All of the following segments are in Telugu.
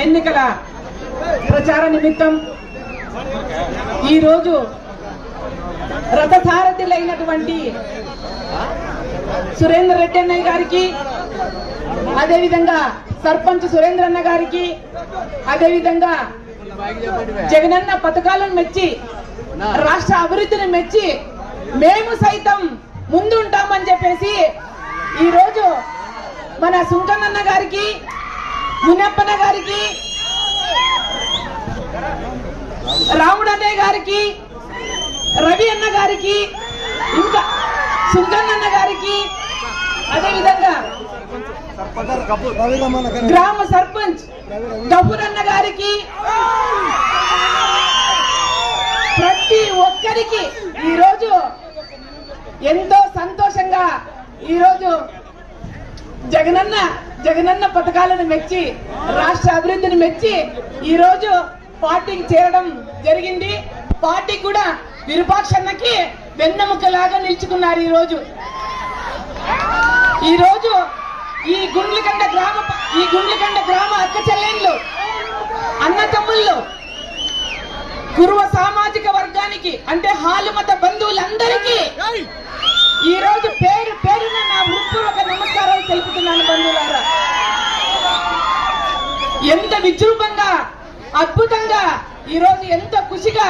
ఎన్నికల ప్రచార నిమిత్తం ఈరోజు రథసారథులైనటువంటి సురేంద్ర రెడ్డి అన్నయ్య గారికి అదేవిధంగా సర్పంచ్ సురేంద్ర అన్న గారికి అదేవిధంగా జగనన్న పథకాలను మెచ్చి రాష్ట్ర అభివృద్ధిని మెచ్చి మేము సైతం ముందుంటామని చెప్పేసి ఈరోజు మన సుంకన్నన్న గారికి మునప్పన గారికి రాముడన్నయ్య గారికి రవి అన్న గారికి ఇంకా సుంకన్నన్న గారికి అదేవిధంగా గ్రామ సర్పంచ్ గఫూర్ అన్న గారికి ప్రతి ఒక్కరికి ఈరోజు ఎంతో సంతోషంగా ఈరోజు జగనన్న జగనన్న పథకాలను మెచ్చి రాష్ట్ర అభివృద్ధిని మెచ్చి ఈరోజు పార్టీకి చేరడం జరిగింది. పార్టీ కూడా విరూపాక్షన్నకి వెన్నెముకలాగా నిల్చుకున్నారు ఈరోజు. ఈరోజు ఈ గుండ్లకండ గ్రామ ఈ గుండ్లకండ గ్రామ అక్క చెల్లెళ్ళు అన్న తమ్ముళ్ళు కురువ సామాజిక వర్గానికి అంటే హాలుమత బంధువులందరికీ ఈ రోజు పేరు పేరున నా హృత్పూర్వక నమస్కారాలు తెలుపుతున్నాను బంధువులారా. ఎంత విజృంభంగా అద్భుతంగా ఈరోజు ఎంత ఖుషిగా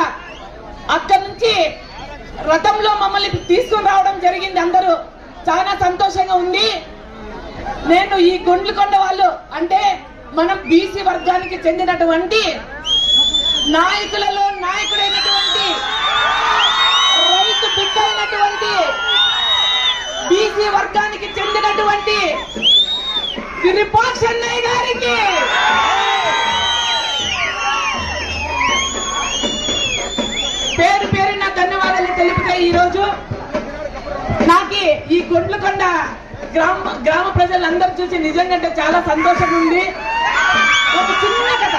అక్కడి నుంచి రథంలో మమ్మల్ని తీసుకుని రావడం జరిగింది. అందరూ చాలా సంతోషంగా ఉంది. నేను ఈ గుండ్లకొండ వాళ్ళు అంటే మనం బీసీ వర్గానికి చెందినటువంటి నాయకులలో నాయకుడైనటువంటి రైతు చెందినటువంటి విరూపాక్ష అన్నయ్య గారికి. పేరు పేరున ధన్యవాదాలు తెలుపుతాయి ఈరోజు. నాకు ఈ గుండ్లకొండ గ్రామ గ్రామ ప్రజలందరూ చూసి నిజంగా అంటే చాలా సంతోషంగా ఉంది. ఒక చిన్న కథ.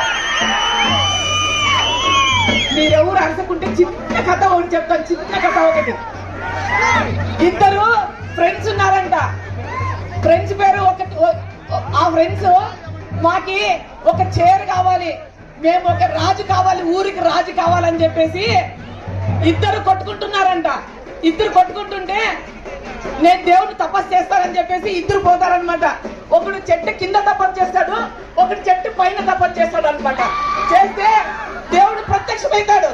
మీరెవరు అరసకుంటే చిన్న కథ ఒకటి చెప్తాను చిన్న కథ ఒకటి. ఇద్దరు ఫ్రెండ్స్ ఉన్నారంట. ఫ్రెండ్స్ పేరు ఒకటి ఆ ఫ్రెండ్స్ మాకి ఒక చైర్ కావాలి. మేము ఒక రాజు కావాలి ఊరికి రాజు కావాలని చెప్పేసి ఇద్దరు కొట్టుకుంటున్నారంట. ఇద్దరు కొట్టుకుంటుంటే నేను దేవుడు తపస్సు చేస్తానని చెప్పేసి ఇద్దరు పోతారనమాట ఒకడు చెట్టు కింద తపస్సు చేస్తాడు ఒకడు చెట్టు పైన తపస్సు చేస్తాడు అనమాట చేస్తే దేవుడు ప్రత్యక్షమవుతాడు.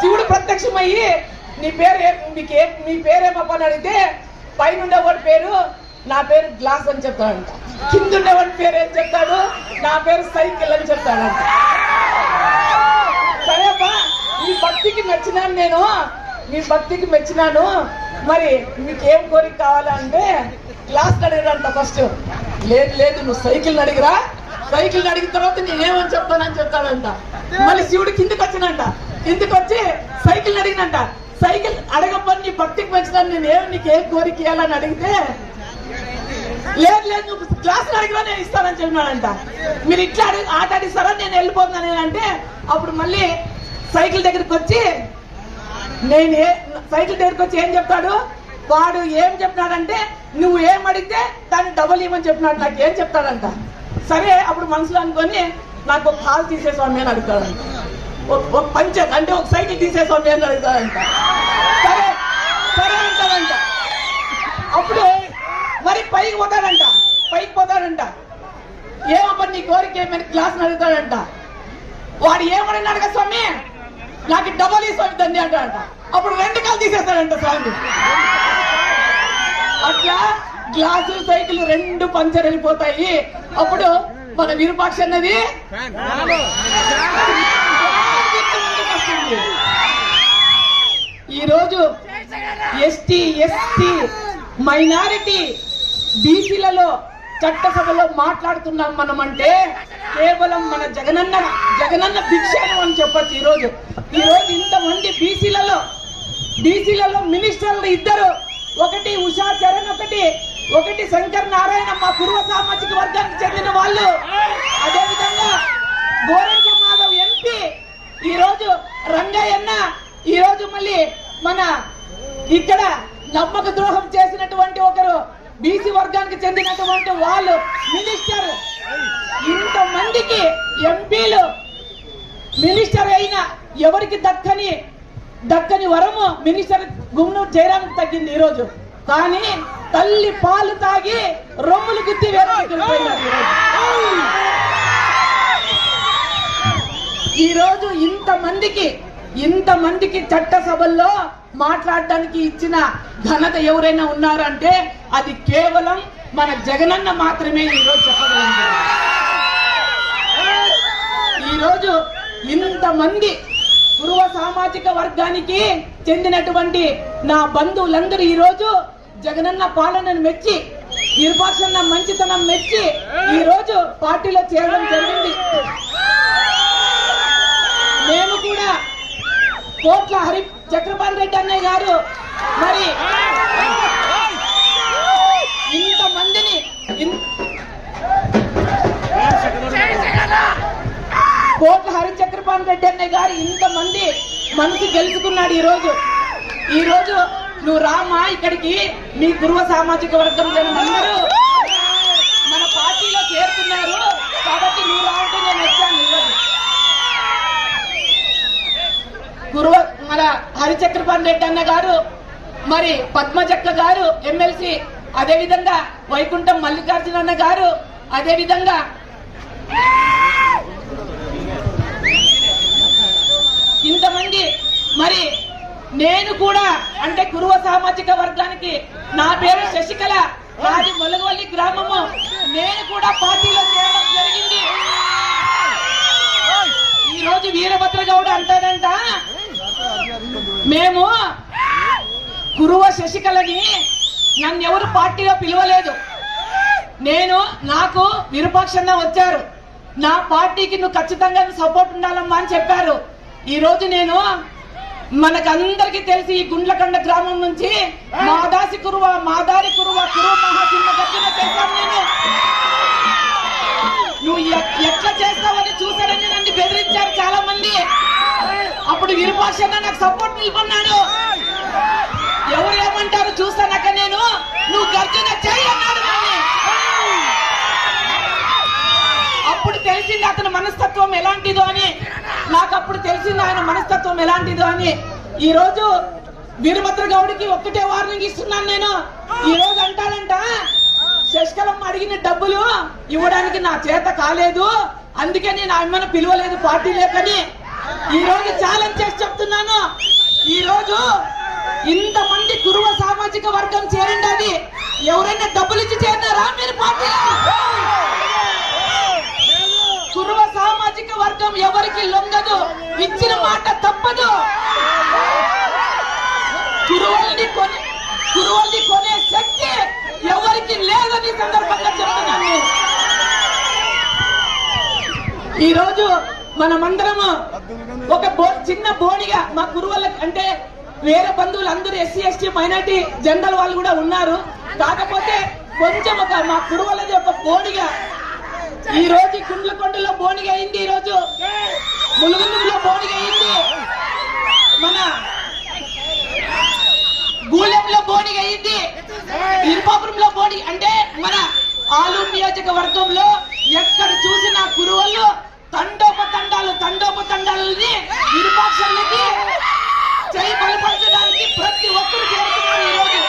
శివుడు ప్రత్యక్షమయ్యి నీ పేరు మీకు ఏ మీ పేరేమప్పని అడిగితే పైన ఉండేవాడి పేరు నా పేరు గ్లాస్ అని చెప్తాడంట. కింద ఉండేవాడి పేరు ఏం చెప్తాడు? నా పేరు సైకిల్ అని చెప్తాడంట. సరేపా మీ భక్తికి మెచ్చినాను నేను. మీ భక్తికి మెచ్చినాను. మరి మీకు ఏం కోరిక కావాలంటే గ్లాస్ అడిగాడంట ఫస్ట్. లేదు లేదు నువ్వు సైకిల్ అడిగిరా? సైకిల్ అడిగిన తర్వాత నేనేమని చెప్తానని చెప్తాడంట. మళ్ళీ శివుడు కిందకి వచ్చినంట కిందకి వచ్చి సైకిల్ అడిగినంట సైకిల్ అడగప్పని నీ భక్తికి మెచ్చినాను నేను. ఏం నీకు ఏం కోరిక ఇవ్వాలని అడిగితే లేదు లేదు నువ్వు క్లాసులు అడిగినా నేను ఇస్తానని చెప్పినాడంట. మీరు ఇట్లా అడిగి ఆట ఆడిస్తారా? నేను వెళ్ళిపోతున్నాను అంటే అప్పుడు మళ్ళీ సైకిల్ దగ్గరికి వచ్చి నేను ఏ సైకిల్ దగ్గరికి వచ్చి ఏం చెప్తాడు? వాడు ఏం చెప్తున్నాడంటే నువ్వు ఏం అడిగితే దాన్ని డబుల్ ఇవ్వమని చెప్పినాడు నాకు ఏం చెప్తాడంట. సరే అప్పుడు మనసులో అనుకొని నాకు ఒక హాల్ తీసే స్వామి అని అడుగుతాడంట. ఒక- పంచర్ అంటే ఒక సైకిల్ తీసే స్వామి అని అడుగుతాడంట. సరే సరే అంటాడంట. అప్పుడు మరి పైకి పోతాడంట. పైకి పోతాడంట. ఏమప్ప నీ కోరిక ఏమైనా క్లాస్ అడుగుతాడంట. వాడు ఏమన్నాడు కదా స్వామి? నాకు డబల్ ఈ e స్వామి తండ్రి అంటాడంట. అప్పుడు రెండు కాలు తీసేస్తాడంట స్వామి. అట్లా గ్లాసు సైకిల్ రెండు పంచర్ వెళ్ళిపోతాయి. అప్పుడు మన విరూపాక్ష అన్నది ఈరోజు ఎస్టీ ఎస్టీ మైనారిటీ బీసీలలో చట్టసభలో మాట్లాడుతున్నాం మనం అంటే కేవలం మన జగనన్న జగనన్న భిక్షను అని చెప్పొచ్చు ఈరోజు. ఈరోజు ఇంతమంది బీసీలలో బీసీలలో మినిస్టర్లు ఇద్దరు. ఒకటి ఉషా చరణ్ ఒకటి ఒకటి శంకర్ నారాయణ మా పూర్వ సామాజిక వర్గానికి చెందిన వాళ్ళు. అదేవిధంగా గోరంక మాధవ్ ఎంపీ. ఈరోజు రంగయ్యన్న ఈరోజు మళ్ళీ మన ఇక్కడ నమ్మక ద్రోహం చేసినటువంటి ఒకరు బీసీ వర్గానికి చెందినటువంటి వాళ్ళు మినిస్టర్ ఇంతమందికి ఎంపీలు మినిస్టర్ అయిన ఎవరికి దక్కని దక్కని వరము మినిస్టర్ గుమ్నూరు చేయడానికి తగ్గింది ఈరోజు. కానీ తల్లి పాలు తాగి రొమ్ములు గుద్ది ఈరోజు ఇంతమందికి ఇంతమందికి చట్టసభల్లో మాట్లాడడానికి ఇచ్చిన ఘనత ఎవరైనా ఉన్నారంటే అది కేవలం మన జగనన్న మాత్రమే ఈరోజు చెప్పగలం. ఈరోజు ఇంతమంది పూర్వ సామాజిక వర్గానికి చెందినటువంటి నా బంధువులందరూ ఈరోజు జగనన్న పాలనను మెచ్చి నిర్భాషణ మంచితనం మెచ్చి ఈరోజు పార్టీలో చేరడం జరిగింది మేము కూడా కోట్ల హరి చక్రపాణి రెడ్డి అన్నయ్య గారు. మరి ఇంతమందిని మందిని కోట్ల హరి చక్రపాణి రెడ్డి అన్నయ్య గారు ఇంతమంది మనసు గెలుచుకున్నాడు ఈ రోజు ఈ రోజు నువ్వు రామా ఇక్కడికి? మీ గురువ సామాజిక వర్గం జనం అందరూ మన పార్టీలో చేరుతున్నారు. కాబట్టి నువ్వు రావంటే నేను వచ్చాను. గురువ మన హరిచక్రపాణి రెడ్డి అన్న గారు మరి పద్మజక్క గారు ఎమ్మెల్సీ అదే విధంగా వైకుంఠం మల్లికార్జున అన్న గారు అదే విధంగా ఇంతమంది మరి నేను కూడా అంటే కురువ సామాజిక వర్గానికి నా పేరు శశికళ నాది మొలగవల్లి గ్రామము. నేను కూడా పార్టీలో చేరడం జరిగింది. ఈ రోజు వీరభద్ర అంటాడంట. మేము కురువ శశికళని నన్ను ఎవరు పార్టీలో పిలవలేదు. నేను నాకు విరూపాక్షన్న వచ్చారు. నా పార్టీకి నువ్వు ఖచ్చితంగా సపోర్ట్ ఉండాలమ్మా అని చెప్పారు. ఈరోజు నేను మనకందరికి తెలిసి ఈ గుండ్లకండ గ్రామం నుంచి మాదాసి కురువ మాదారి కురువ కురువ మహాసింహ చేశాను నేను. నువ్వు ఎట్లా చేస్తావని చూసాడని నన్ను బెదిరించారు చాలా మంది అప్పుడు విరూపాక్షన్న నాకు సపోర్ట్ నిలబడినాడు ఎవరు ఏమంటారు చూస్తానక్క నేను? నువ్వు గర్జన నన్ను. అప్పుడు తెలిసింది అతని మనస్తత్వం ఎలాంటిదో అని. నాకు అప్పుడు తెలిసింది ఆయన మనస్తత్వం ఎలాంటిదో అని. ఈ రోజు వీరభద్ర గౌడికి ఒక్కటే వార్నింగ్ ఇస్తున్నాను నేను. ఈ రోజు అంటాడంట శశికళమ్మ అడిగిన డబ్బులు ఇవ్వడానికి నా చేత కాలేదు. అందుకే నేను ఆమెను పిలవలేదు పార్టీ లేకని. ఈ రోజు ఛాలెంజ్ చేసి చెప్తున్నాను. ఈ రోజు ఇంతమంది కురువ సామాజిక వర్గం చేరండి అది. ఎవరైనా డబ్బులు ఇచ్చి చేరినారా? మీరు పార్టీలో. కురువ సామాజిక వర్గం ఎవరికి లొంగదు. ఇచ్చిన మాట తప్పదు. కురువల్ని కొని కురువల్ని కొనే శక్తి ఎవరికి లేదని సందర్భంగా చెప్తున్నాను. ఈరోజు మనమందరము ఒక బో చిన్న బోడిగా మా గురువుల అంటే వేరే బంధువులు అందరూ ఎస్సీ ఎస్టీ మైనార్టీ జనరల్ వాళ్ళు కూడా ఉన్నారు. కాకపోతే కొంచెం ఒక మా కురువలది ఒక బోడిగా ఈ రోజు కుండ్లకొండలో బోనిగా అయింది ఈ రోజు ములుగుందులో బోనిగా అయింది. మన గూలెంలో బోనిగా అయింది. ఇరుపాపురంలో బోని అంటే మన ఆలూరు నియోజకవర్గంలో ఎక్కడ చూసినా కురువల్లో తండోపతండాలు తండోపతండాలని విరూపాక్షలకి చేయి బలపరచడానికి ప్రతి ఒక్కరు చేరుతున్నారు ఈ రోజు.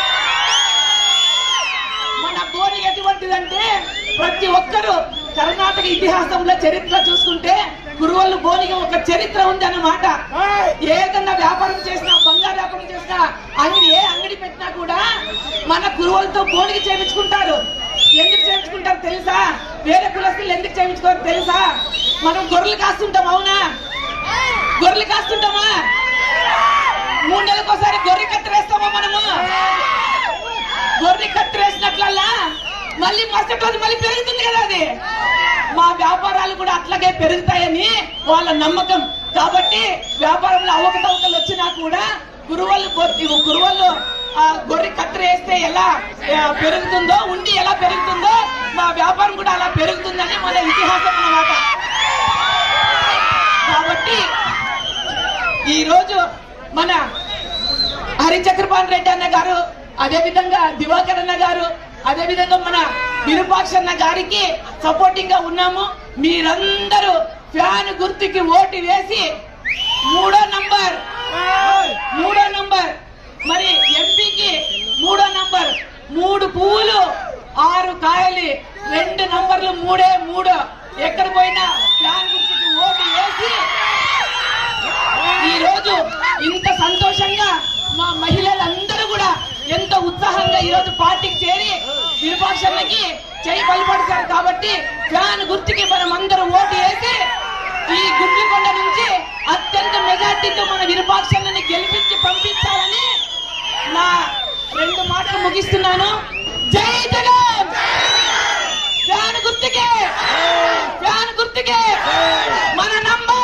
మన బోని ఎటువంటిదంటే ప్రతి ఒక్కరు కర్ణాటక ఇతిహాసంలో చరిత్ర చూసుకుంటే గురువులు బోనిగా ఒక చరిత్ర ఉంది అన్నమాట ఏదన్నా వ్యాపారం చేసినా బంగారు వ్యాపారం చేసినా అంగడి ఏ అంగడి పెట్టినా కూడా మన గురువులతో బోనికి చేయించుకుంటారు ఎందుకు చేయించుకుంటారు తెలుసా? వేరే కులస్తులు ఎందుకు చేయించుకోరు తెలుసా? మనం గొర్రెలు కాస్తుంటాం అవునా? గొర్రెలు కాస్తుంటామా? మూడు నెలలకు ఒకసారి గొర్రె కత్తిరేస్తామా మనము? గొర్రె కత్తిరేసినట్లల్లా మళ్ళీ మరుసటి రోజు మళ్ళీ పెరుగుతుంది కదా అది. మా వ్యాపారాలు కూడా అట్లాగే పెరుగుతాయని వాళ్ళ నమ్మకం. కాబట్టి వ్యాపారంలో అవకతవకలు వచ్చినా కూడా గురువులు గురువులు గొర్రె కత్తిరేస్తే ఎలా పెరుగుతుందో ఉండి ఎలా పెరుగుతుందో మా వ్యాపారం కూడా అలా పెరుగుతుందని మన ఇతిహాసం అన్నమాట. కాబట్టి ఈరోజు మన హరిచక్రపాణి రెడ్డి అన్న గారు అదే విధంగా దివాకర్ అన్న గారు అదే విధంగా మన విరూపాక్షన్న గారికి సపోర్టింగ్గా ఉన్నాము. మీరందరూ ఫ్యాన్ గుర్తుకి ఓటు వేసి మూడో నంబర్ మూడో నంబర్ మరి ఎంపీకి మూడో నంబర్. మూడు పువ్వులు ఆరు కాయలు రెండు నంబర్లు మూడే మూడు. ఎక్కడ పోయినా ఫ్యాన్ గుర్తుకి ఓటు వేసి ఈరోజు ఇంత సంతోషంగా మా మహిళలందరూ కూడా ఎంతో ఉత్సాహంగా ఈ రోజు పార్టీకి చేరి విరూపాక్షన్నకి చేయి బలపడతారు కాబట్టి ఫ్యాన్ గుర్తుకి మనం అందరం ఓటు వేసి ఈ గుడ్లకొండ నుంచి అత్యంత మెజార్టీతో మన విరూపాక్షన్నని గెలిపించి పంపించాలని నా రెండు మాటలు ముగిస్తున్నాను. జై జగన్! ఫ్యాన్ గుర్తుకే! ఫ్యాన్ గుర్తుకే! మన నంబర్